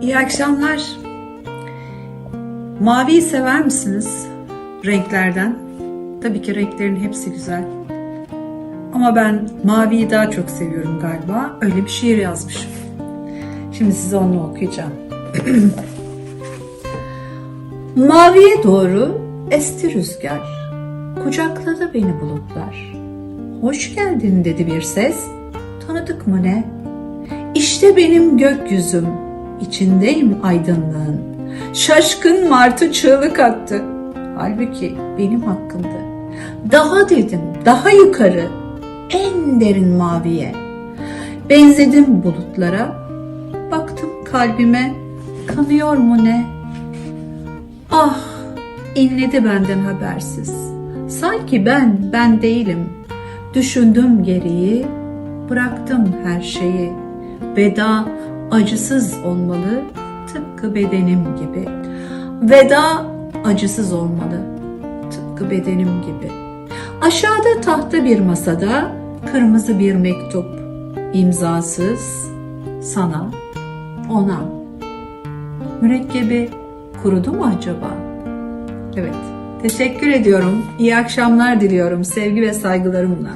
İyi akşamlar. Maviyi sever misiniz? Renklerden. Tabii ki renklerin hepsi güzel. Ama ben maviyi daha çok seviyorum galiba. Öyle bir şiir yazmışım. Şimdi size onu okuyacağım. Maviye doğru esti rüzgar. Kucakladı beni bulutlar. Hoş geldin dedi bir ses. Tanıdık mı ne? İşte benim gökyüzüm, içindeyim aydınlığın. Şaşkın martı çığlık attı. Halbuki benim hakkımdı. Daha dedim, daha yukarı, en derin maviye. Benzedim bulutlara, baktım kalbime, kanıyor mu ne? Ah, inledi benden habersiz. Sanki ben, ben değilim. Düşündüm geriyi, bıraktım her şeyi. Veda acısız olmalı, tıpkı bedenim gibi. Veda acısız olmalı, tıpkı bedenim gibi. Aşağıda tahta bir masada kırmızı bir mektup, imzasız, sana, ona. Mürekkebi kurudu mu acaba? Evet. Teşekkür ediyorum. İyi akşamlar diliyorum sevgi ve saygılarımla.